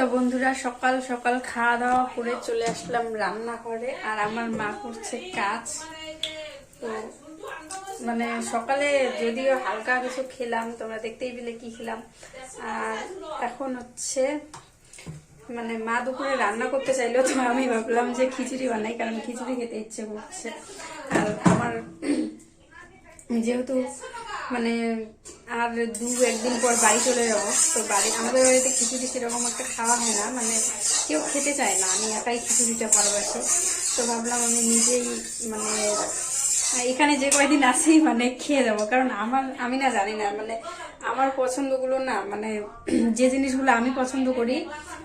তো বন্ধুরা, সকাল সকাল খাওয়া দাওয়া করে চলে আসলাম রান্নাঘরে আর আমার মা করছে কাজ। তো মানে সকালে যদিও হালকা কিছু খেলাম, তোমরা দেখতেই পেলে কি খেলাম। আর এখন হচ্ছে মানে মা দুপুরে রান্না করতে চাইলো তো আমি ভাবলাম যে খিচুড়ি বানাই, কারণ খিচুড়ি খেতে ইচ্ছে করছে। আর আমার যেহেতু মানে আর দু একদিন পর বাড়ি চলে যাব। তো বাড়ি, আমাদের বাড়িতে খিচুড়ি সেরকম একটা খাওয়া হয় না মানে কেউ খেতে চায় না। আমি একাই খিচুড়িটা ভালোবাসি। তো ভাবলাম আমি নিজেই মানে এখানে যে কয়দিন আসি মানে খেয়ে যাব। কারণ আমার, আমি না জানি না মানে আমার পছন্দগুলো না মানে যে জিনিসগুলো আমি পছন্দ করি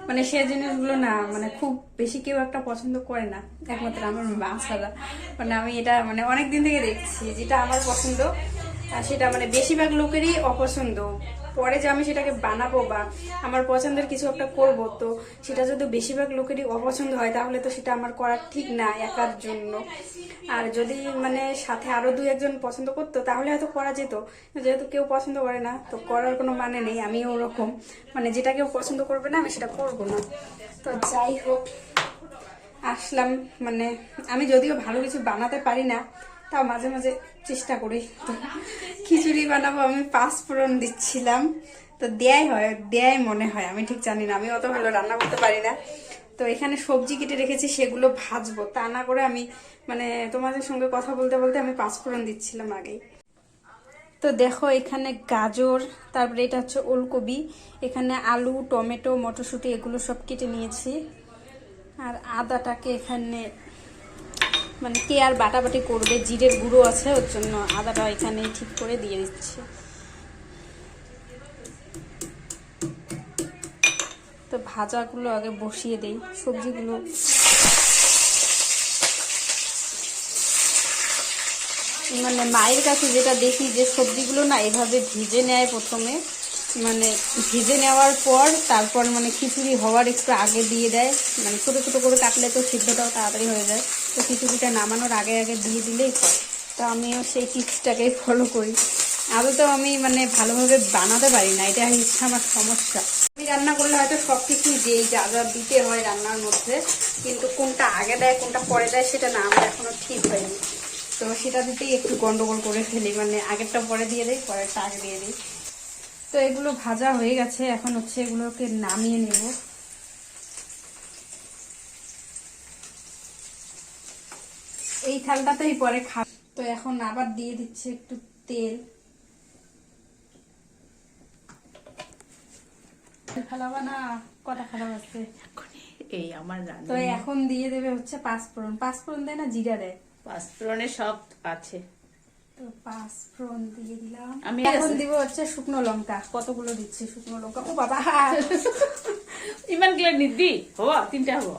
মানে সে জিনিসগুলো না মানে খুব বেশি কেউ একটা পছন্দ করে না। একমাত্র আমার মা ছাড়া। মানে আমি এটা মানে অনেক দিন থেকে দেখছি, যেটা আমার পছন্দ সেটা মানে বেশিরভাগ লোকেরই অপছন্দ। পরে যে আমি সেটাকে বানাবো বা আমার পছন্দের কিছু একটা করব, তো সেটা যদি বেশিরভাগ লোকেরই অপছন্দ হয়, তাহলে তো সেটা আমার করা ঠিক না একার জন্য। আর যদি মানে সাথে আরও দুই একজন পছন্দ করতো, তাহলে হয়তো করা যেত। যেহেতু কেউ পছন্দ করে না, তো করার কোনো মানে নেই, আমিও ওরকম। মানে যেটা কেউ পছন্দ করবে না, আমি সেটা করব না। তো যাই হোক, আসলাম। মানে আমি যদিও ভালো কিছু বানাতে পারি না তাও মাঝে মাঝে চেষ্টা করি। তো খিচুড়ি বানাবো, আমি পাঁচ ফোড়ন দিচ্ছিলাম। তো দেয়াই হয়, দেয়াই মনে হয়, আমি ঠিক জানি না, আমি অত ভালো রান্না করতে পারি না। তো এখানে সবজি কেটে রেখেছি, সেগুলো ভাজবো। তা না করে আমি মানে তোমাদের সঙ্গে কথা বলতে বলতে আমি পাঁচ ফোড়ন দিচ্ছিলাম আগেই। তো দেখো এখানে গাজর, তারপরে এটা হচ্ছে ওলকপি এখানে আলু, টমেটো, মটরশুঁটি, এগুলো সব কেটে নিয়েছি। আর আদাটাকে এখানে মানে কে আর বাটাবাটি করবে? জিরের গুঁড়ো আছে, ওর জন্য আদাটা এখানে ঠিক করে দিয়ে দিচ্ছে। তো ভাজাগুলো আগে বসিয়ে দেই, সবজিগুলো। মানে মায়ের কাছে যেটা দেখি যে সবজিগুলো না এভাবে ভিজে নেয় প্রথমে মানে ভিজে নেওয়ার পর তারপর মানে খিচুড়ি হওয়ার একটু আগে দিয়ে দেয় মানে ছোটো ছোটো করে কাটলে তো সিদ্ধটাও তাড়াতাড়ি হয়ে যায়। তো খিচুড়িটা নামানোর আগে আগে দিয়ে দিলেই হয়। তো আমিও সেই টিপসটাকেই ফলো করি। আদৌ তো আমি মানে ভালোভাবে বানাতে পারি না এটা হচ্ছে আমার সমস্যা। আমি রান্না করলে হয়তো সব কিছুই দিই, যা যা দিতে হয় রান্নার মধ্যে, কিন্তু কোনটা আগে দেয়, কোনটা পরে দেয়, সেটা না, আমার এখনও ঠিক হয়নি। তো সেটা দিতেই একটু গন্ডগোল করে ফেলি মানে আগেরটা পরে দিয়ে দিই, পরেরটা আগে দিয়ে দিই। তো এগুলো ভাজা হয়ে গেছে, এখন হচ্ছে এগুলোকে নামিয়ে নেব। এই থালটাতেই পরে খা তো এখন আবার দিয়ে দিচ্ছে একটু তেল। ফেলাবা না কটা খারাপ আছে? এই আমার রান্না তো এখন দিয়ে দেবে হচ্ছে পাঁচফোড়ন। পাঁচফোড়ন দেয় না জিরা দেয়? পাঁচফোড়নে সব আছে। তো পাঁচফোড়ন দিয়ে দিলাম। আমি এখন। দিব হচ্ছে শুকনো লঙ্কা। কতগুলো দিচ্ছি শুকনো লঙ্কা? ও বাবা! ইমান গিলা নিদি হব তিনটা হব।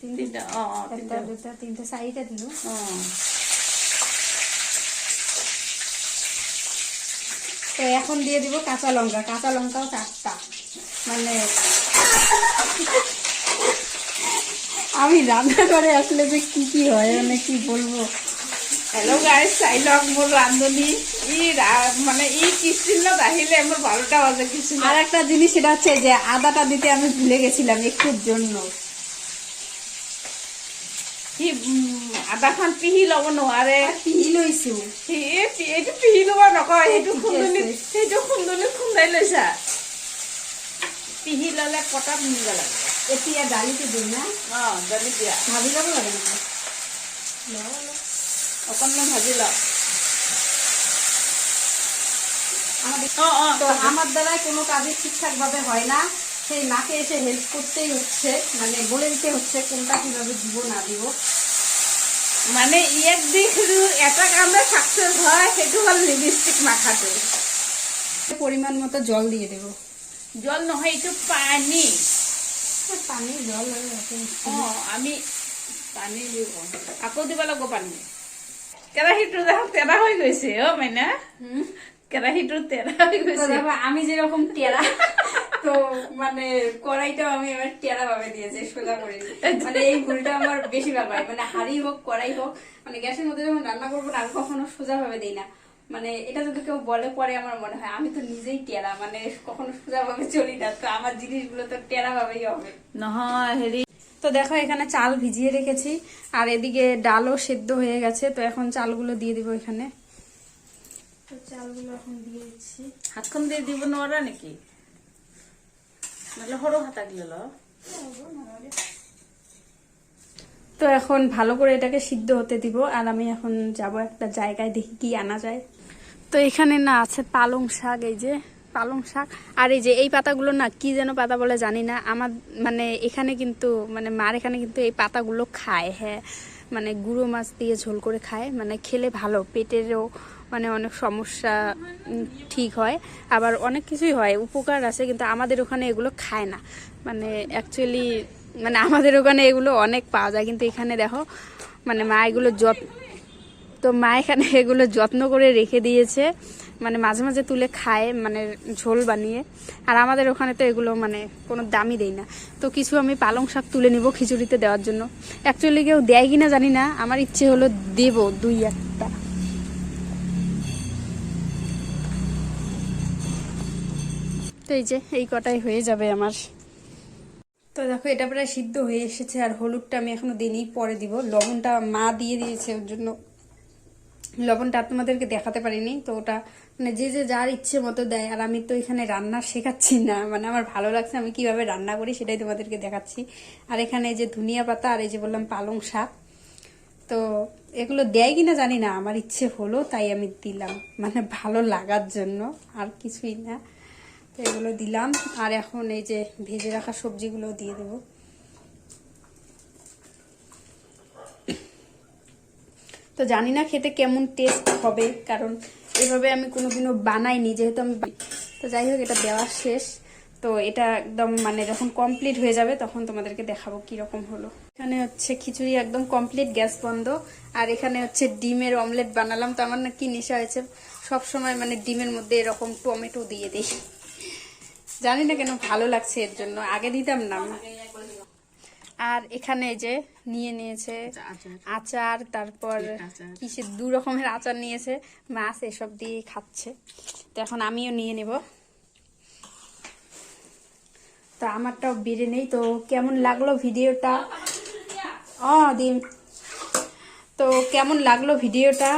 তিনটা অ অ, তিনটা দুটা তিনটে চাৰিটা দিলো। অ। তো এখন দিয়ে দিব কাঁচা লঙ্কা কাঁচা লঙ্কাও চারটা। মানে আমি রান্না করে আসলে যে কি কি হয় মানে কি বলব? হেল্ল' গাইজ চাই লওক মোৰ ৰান্ধনী ই মানে ই কিচেনত আহিলে মোৰ বাৰটা বাজে কিচেনত আর একটা জিনিস সেটা হচ্ছে যে আদাটা দিতে আমি ভুলে গেছিলাম একটুর জন্য। উম, আদাখন পিহি ল'ব নোৱাৰে পিহি লৈছো এইটো পিহি ল'ব নকয় সেইটো আছে। সেইটো খুন্দনিত খুন্দাই লৈছা। পিহি ল'লে কটাত নিব লাগে? এতিয়া দালিটো দিম না? অ দালি দিয়া। ভাবি যাব লাগে নাকি? অকণমান ভাজি লওক আমাদের অ অ তো আমার দ্বারা কোনো কাজই ঠিকঠাক ভাবে হয় না। সেই মাকে এসে হেল্প করতেই হচ্ছে মানে বলে দিতে হচ্ছে কোনটা কীভাবে দিব না দিব। মানে ইয়াক দি এটা কামে চাকচেছ হয় সেইটো হ'ল লিপষ্টিক মাখাটো। পরিমাণ মতো জল দিয়ে দেব। জল নহয় এইটো পানী। পানি জল আমি পানী দিওঁ। আকৌ দিব লাগিব পানী। কেৰাহীটো দেখো তেৰা হয়ে গেছে ও মাইনা? হুম। কেৰাহীটো তেৰা হৈ তো দেখো আমি যেরকম টেরা তো মানে কড়াইটাও আমি এবার টেরা ভাবে দিয়েছি সোজা করে মানে এই ভুলটা আমার বেশি ভালো হয় মানে হাড়ি হোক কড়াই হোক মানে গ্যাসের মধ্যে যখন রান্না করব না আমি কখনো সোজা ভাবে দিই না। মানে এটা যদি কেউ বলে পরে আমার মনে হয় আমি তো নিজেই টেরা মানে কখনো সোজাভাবে চলি না তো আমার জিনিসগুলো তো টেরা ভাবেই হবে হেৰি তো দেখো এখানে চাল ভিজিয়ে রেখেছি আর এদিকে ডালও সেদ্ধ হয়ে গেছে তো এখন চালগুলো দিয়ে দিব এখানে। তো চালগুলো এখন দিয়ে দিচ্ছি। হাতখন দিয়ে দিব নেকি? নহ'লে সৰু হাতাক লৈ ল তো এখন ভালো করে এটাকে সিদ্ধ হতে দিব, আর আমি এখন যাব একটা জায়গায় দেখি কি আনা যায়। তো এখানে না আছে পালং শাক, এই যে পালং শাক। আর এই যে এই পাতাগুলো না কি যেন পাতা বলে জানি না। আমার মানে এখানে কিন্তু মানে মার এখানে কিন্তু এই পাতাগুলো খায় হ্যাঁ। মানে গুঁড়ো মাছ দিয়ে ঝোল করে খায়। মানে খেলে ভালো, পেটেরও মানে অনেক সমস্যা ঠিক হয়। আবার অনেক কিছুই হয়, উপকার আছে, কিন্তু আমাদের ওখানে এগুলো খায় না। মানে অ্যাকচুয়ালি মানে আমাদের ওখানে এগুলো অনেক পাওয়া যায়, কিন্তু এখানে দেখো মানে মা এগুলো যত, তো মা এখানে এগুলো যত্ন করে রেখে দিয়েছে মানে মাঝে মাঝে তুলে খায় মানে ঝোল বানিয়ে। আর আমাদের ওখানে তো এগুলো মানে কোনো দামই দেয় না। তো কিছু আমি পালং শাক তুলে নিব খিচুড়িতে দেওয়ার জন্য। অ্যাকচুয়ালি কেউ দেয় কি না জানি না, আমার ইচ্ছে হলো দেব দুই একটা। তো এই যে, এই কটাই হয়ে যাবে আমার তো দেখো, এটা প্রায় সিদ্ধ হয়ে এসেছে আর হলুদটা আমি এখনও দিনই পরে দিব। লবণটা মা দিয়ে দিয়েছে ওর জন্য। লবণটা তোমাদেরকে দেখাতে পারিনি, তো ওটা মানে যে যে যার ইচ্ছে মতো দেয়, আর আমি তো এখানে রান্না শেখাচ্ছি না মানে আমার ভালো লাগছে আমি কীভাবে রান্না করি সেটাই তোমাদেরকে দেখাচ্ছি। আর এখানে যে ধনিয়া পাতা আর এই যে বললাম পালং শাক, তো এগুলো দেয় কিনা জানি না, আমার ইচ্ছে হলো তাই আমি দিলাম মানে ভালো লাগার জন্য, আর কিছুই না। তো এগুলো দিলাম। আর এখন এই যে ভেজে রাখা সবজিগুলো দিয়ে দেবো। তো জানি না খেতে কেমন টেস্ট হবে, কারণ এভাবে আমি কোনোদিনও বানাইনি যেহেতু আমি তো যাই হোক, এটা দেওয়া শেষ। তো এটা একদম মানে যখন কমপ্লিট হয়ে যাবে তখন তোমাদেরকে দেখাবো কীরকম হলো। এখানে হচ্ছে খিচুড়ি একদম কমপ্লিট গ্যাস বন্ধ। আর এখানে হচ্ছে ডিমের অমলেট বানালাম। তো আমার না কি নেশা হয়েছে। সব সময় মানে ডিমের মধ্যে এরকম টমেটো দিয়ে দিই। জানি না কেন ভালো লাগছে এর জন্য। আগে দিতাম না। আর এখানে যে নিয়ে নিয়েছে আচার তারপর? কিসের দু রকমের আচার নিয়েছে। মাছ এসব দিয়ে খাচ্ছে। তো এখন আমিও নিয়ে নেব। তো আমারটাও বেড়ে নেই। তো কেমন লাগল ভিডিওটা? ও দিম তো কেমন লাগল ভিডিওটা?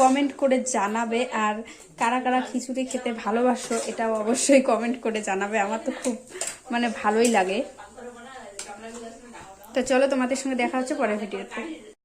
কমেন্ট করে জানাবে আর কারা কারা খিচুড়ি খেতে ভালোবাসো এটাও অবশ্যই কমেন্ট করে জানাবে। আমার তো খুব মানে ভালোই লাগে। তো চলো তোমাদের সঙ্গে দেখা হচ্ছে পরের ভিডিওতে।